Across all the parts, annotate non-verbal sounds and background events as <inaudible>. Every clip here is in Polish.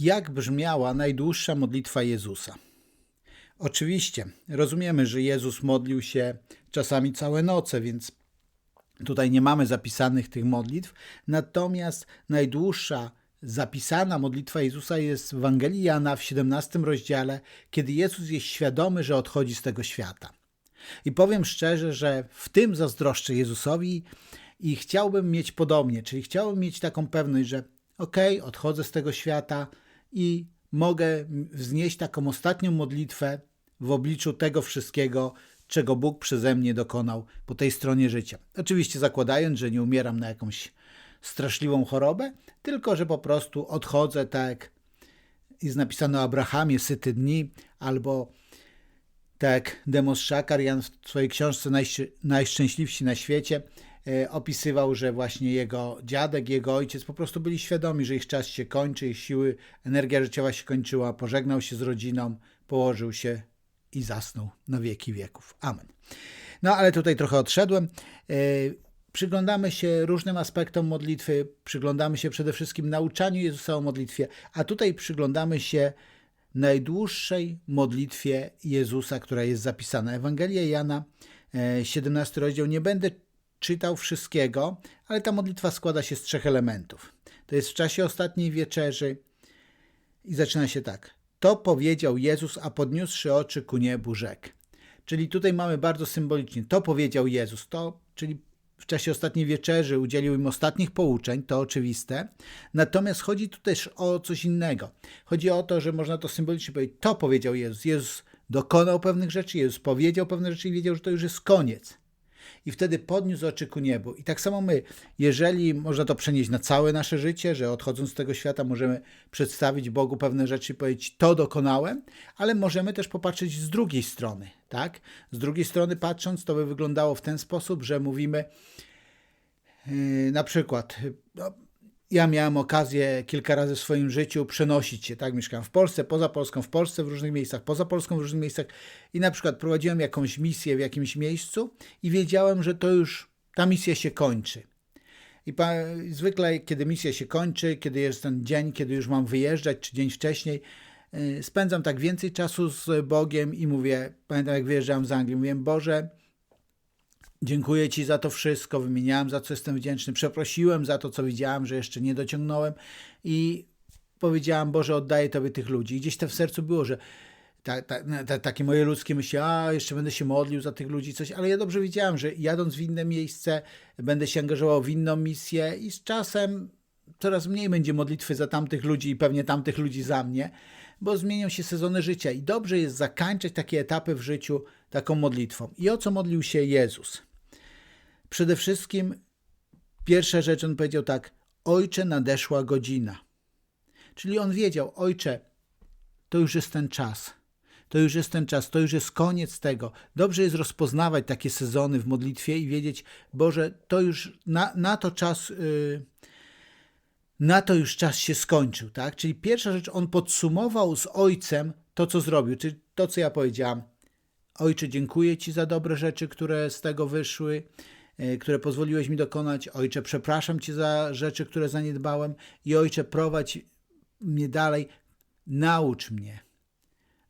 Jak brzmiała najdłuższa modlitwa Jezusa? Oczywiście, rozumiemy, że Jezus modlił się czasami całe noce, więc tutaj nie mamy zapisanych tych modlitw. Natomiast najdłuższa zapisana modlitwa Jezusa jest w Ewangelii Jana w 17 rozdziale, kiedy Jezus jest świadomy, że odchodzi z tego świata. I powiem szczerze, że w tym zazdroszczę Jezusowi i chciałbym mieć podobnie, czyli chciałbym mieć taką pewność, że okej, okay, odchodzę z tego świata i mogę wznieść taką ostatnią modlitwę w obliczu tego wszystkiego, czego Bóg przeze mnie dokonał po tej stronie życia. Oczywiście zakładając, że nie umieram na jakąś straszliwą chorobę, tylko że po prostu odchodzę tak jest napisane o Abrahamie, syty dni, albo tak Demos Szakarian w swojej książce Najszczęśliwsi na świecie opisywał, że właśnie jego dziadek, jego ojciec po prostu byli świadomi, że ich czas się kończy, ich siły, energia życiowa się kończyła, pożegnał się z rodziną, położył się i zasnął na wieki wieków. Amen. No ale tutaj trochę odszedłem. E, przyglądamy się różnym aspektom modlitwy, przyglądamy się przede wszystkim nauczaniu Jezusa o modlitwie, a tutaj przyglądamy się najdłuższej modlitwie Jezusa, która jest zapisana. Ewangelia Jana, 17 e, rozdział. Nie będę czytał wszystkiego, ale ta modlitwa składa się z trzech elementów. To jest w czasie ostatniej wieczerzy i zaczyna się tak. To powiedział Jezus, a podniósłszy oczy ku niebu rzekł. Czyli tutaj mamy bardzo symbolicznie. To powiedział Jezus, to, czyli w czasie ostatniej wieczerzy udzielił im ostatnich pouczeń, to oczywiste. Natomiast chodzi tu też o coś innego. Chodzi o to, że można to symbolicznie powiedzieć, to powiedział Jezus. Jezus dokonał pewnych rzeczy, Jezus powiedział pewne rzeczy i wiedział, że to już jest koniec i wtedy podniósł oczy ku niebu. I tak samo my, jeżeli można to przenieść na całe nasze życie, że odchodząc z tego świata możemy przedstawić Bogu pewne rzeczy i powiedzieć, to dokonałem, ale możemy też popatrzeć z drugiej strony, tak? Z drugiej strony patrząc, to by wyglądało w ten sposób, że mówimy yy, na przykład, no, ja miałem okazję kilka razy w swoim życiu przenosić się, tak? Mieszkałem w Polsce, poza Polską, w Polsce w różnych miejscach, poza Polską w różnych miejscach i na przykład prowadziłem jakąś misję w jakimś miejscu i wiedziałem, że to już ta misja się kończy. I zwykle, kiedy misja się kończy, kiedy jest ten dzień, kiedy już mam wyjeżdżać, czy dzień wcześniej, yy, spędzam tak więcej czasu z Bogiem i mówię, pamiętam jak wyjeżdżałem z Anglii, mówię, Boże, Dziękuję Ci za to wszystko, wymieniałem za co jestem wdzięczny, przeprosiłem za to, co widziałem, że jeszcze nie dociągnąłem i powiedziałem, Boże, oddaję Tobie tych ludzi. I gdzieś to w sercu było, że ta, ta, ta, takie moje ludzkie myśli, a jeszcze będę się modlił za tych ludzi, coś, ale ja dobrze wiedziałem, że jadąc w inne miejsce, będę się angażował w inną misję i z czasem coraz mniej będzie modlitwy za tamtych ludzi i pewnie tamtych ludzi za mnie, bo zmienią się sezony życia i dobrze jest zakańczać takie etapy w życiu taką modlitwą. I o co modlił się Jezus? Przede wszystkim pierwsza rzecz, on powiedział tak: Ojcze, nadeszła godzina. Czyli on wiedział, ojcze, to już jest ten czas. To już jest ten czas, to już jest koniec tego. Dobrze jest rozpoznawać takie sezony w modlitwie i wiedzieć, Boże, to już na, na to czas. Yy, na to już czas się skończył, tak? Czyli pierwsza rzecz, on podsumował z ojcem to, co zrobił, czyli to, co ja powiedziałam. Ojcze, dziękuję Ci za dobre rzeczy, które z tego wyszły. E, które pozwoliłeś mi dokonać. Ojcze, przepraszam Cię za rzeczy, które zaniedbałem i Ojcze, prowadź mnie dalej, naucz mnie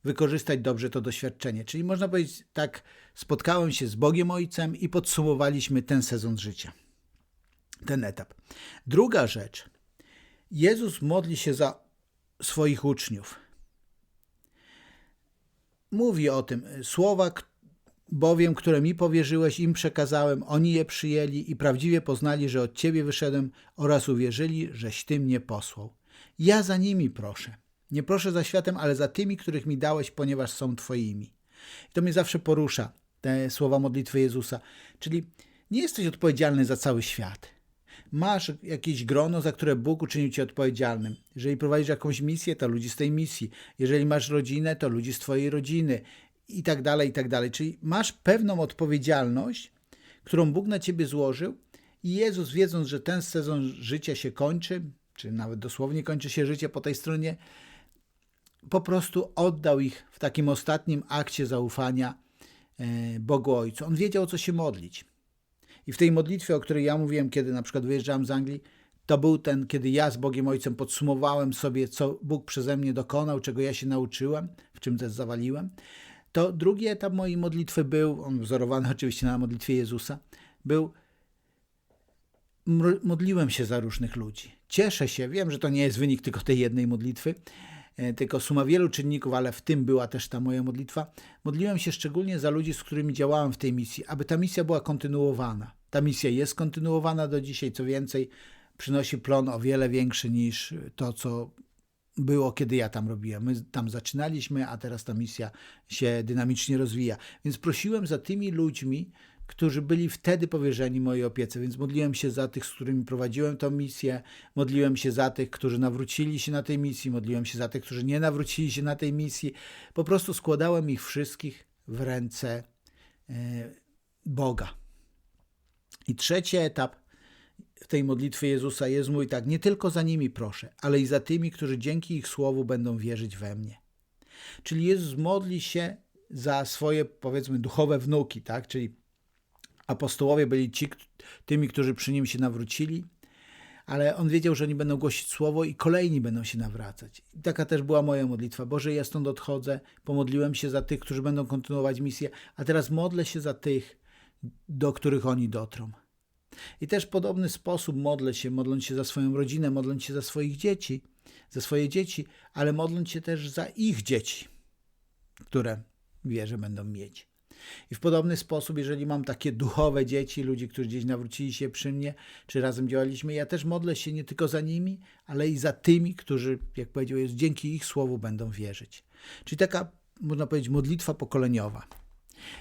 wykorzystać dobrze to doświadczenie. Czyli można powiedzieć tak, spotkałem się z Bogiem Ojcem i podsumowaliśmy ten sezon życia, ten etap. Druga rzecz. Jezus modli się za swoich uczniów. Mówi o tym słowa, bowiem, które mi powierzyłeś, im przekazałem, oni je przyjęli i prawdziwie poznali, że od Ciebie wyszedłem oraz uwierzyli, żeś Ty mnie posłał. Ja za nimi proszę. Nie proszę za światem, ale za tymi, których mi dałeś, ponieważ są Twoimi. I to mnie zawsze porusza, te słowa modlitwy Jezusa. Czyli nie jesteś odpowiedzialny za cały świat. Masz jakieś grono, za które Bóg uczynił cię odpowiedzialnym. Jeżeli prowadzisz jakąś misję, to ludzi z tej misji. Jeżeli masz rodzinę, to ludzi z twojej rodziny i tak dalej, i tak dalej. Czyli masz pewną odpowiedzialność, którą Bóg na ciebie złożył i Jezus, wiedząc, że ten sezon życia się kończy, czy nawet dosłownie kończy się życie po tej stronie, po prostu oddał ich w takim ostatnim akcie zaufania e, Bogu Ojcu. On wiedział, o co się modlić. I w tej modlitwie, o której ja mówiłem, kiedy na przykład wyjeżdżałem z Anglii, to był ten, kiedy ja z Bogiem Ojcem podsumowałem sobie, co Bóg przeze mnie dokonał, czego ja się nauczyłem, w czym też zawaliłem. To drugi etap mojej modlitwy był, on wzorowany <laughs> oczywiście na modlitwie Jezusa, był modliłem się za różnych ludzi. Cieszę się, wiem, że to nie jest wynik tylko tej jednej modlitwy, e, tylko suma wielu czynników, ale w tym była też ta moja modlitwa. Modliłem się szczególnie za ludzi, z którymi działałem w tej misji, aby ta misja była kontynuowana. Ta misja jest kontynuowana do dzisiaj, co więcej, przynosi plon o wiele większy niż to, co było, kiedy ja tam robiłem. My tam zaczynaliśmy, a teraz ta misja się dynamicznie rozwija. Więc prosiłem za tymi ludźmi, którzy byli wtedy powierzeni mojej opiece, więc modliłem się za tych, z którymi prowadziłem tę misję, modliłem się za tych, którzy nawrócili się na tej misji, modliłem się za tych, którzy nie nawrócili się na tej misji. Po prostu składałem ich wszystkich w ręce e, Boga. I trzeci etap tej modlitwie Jezusa jest mój tak, nie tylko za nimi proszę, ale i za tymi, którzy dzięki ich słowu będą wierzyć we mnie. Czyli Jezus modli się za swoje, powiedzmy, duchowe wnuki, tak? Czyli apostołowie byli ci, tymi, którzy przy nim się nawrócili, ale on wiedział, że oni będą głosić słowo i kolejni będą się nawracać. I taka też była moja modlitwa. Boże, ja stąd odchodzę, pomodliłem się za tych, którzy będą kontynuować misję, a teraz modlę się za tych, do których oni dotrą. I też w podobny sposób modlę się, modląc się za swoją rodzinę, modląc się za swoich dzieci, za swoje dzieci, ale modląc się też za ich dzieci, które wierzę będą mieć. I w podobny sposób, jeżeli mam takie duchowe dzieci, ludzi, którzy gdzieś nawrócili się przy mnie, czy razem działaliśmy, ja też modlę się nie tylko za nimi, ale i za tymi, którzy, jak powiedział jest, dzięki ich słowu będą wierzyć. Czyli taka, można powiedzieć, modlitwa pokoleniowa.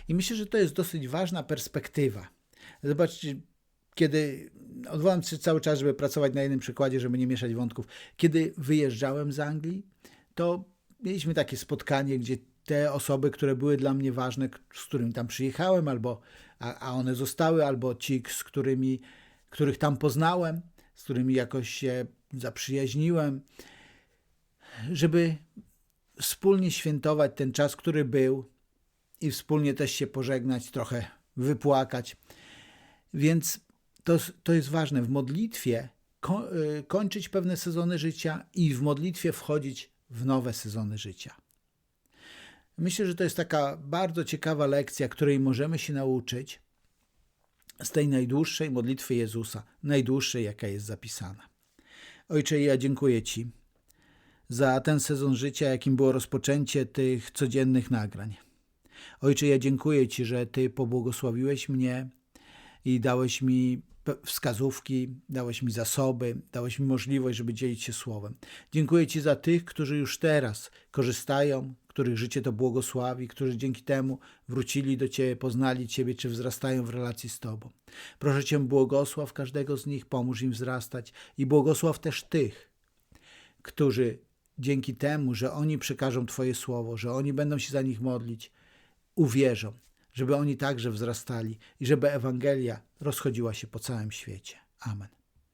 I myślę, że to jest dosyć ważna perspektywa. Zobaczcie, kiedy odwołam się cały czas, żeby pracować na jednym przykładzie, żeby nie mieszać wątków. Kiedy wyjeżdżałem z Anglii, to mieliśmy takie spotkanie, gdzie te osoby, które były dla mnie ważne, z którymi tam przyjechałem, albo a, a one zostały, albo ci, z którymi, których tam poznałem, z którymi jakoś się zaprzyjaźniłem, żeby wspólnie świętować ten czas, który był i wspólnie też się pożegnać, trochę wypłakać. Więc to, to jest ważne. W modlitwie y, kończyć pewne sezony życia i w modlitwie wchodzić w nowe sezony życia. Myślę, że to jest taka bardzo ciekawa lekcja, której możemy się nauczyć z tej najdłuższej modlitwy Jezusa, najdłuższej, jaka jest zapisana. Ojcze, ja dziękuję Ci za ten sezon życia, jakim było rozpoczęcie tych codziennych nagrań. Ojcze, ja dziękuję Ci, że Ty pobłogosławiłeś mnie i dałeś mi wskazówki, dałeś mi zasoby, dałeś mi możliwość, żeby dzielić się słowem. Dziękuję Ci za tych, którzy już teraz korzystają, których życie to błogosławi, którzy dzięki temu wrócili do Ciebie, poznali Ciebie, czy wzrastają w relacji z Tobą. Proszę Cię, błogosław każdego z nich, pomóż im wzrastać i błogosław też tych, którzy dzięki temu, że oni przekażą Twoje słowo, że oni będą się za nich modlić, uwierzą, żeby oni także wzrastali i żeby Ewangelia rozchodziła się po całym świecie. Amen.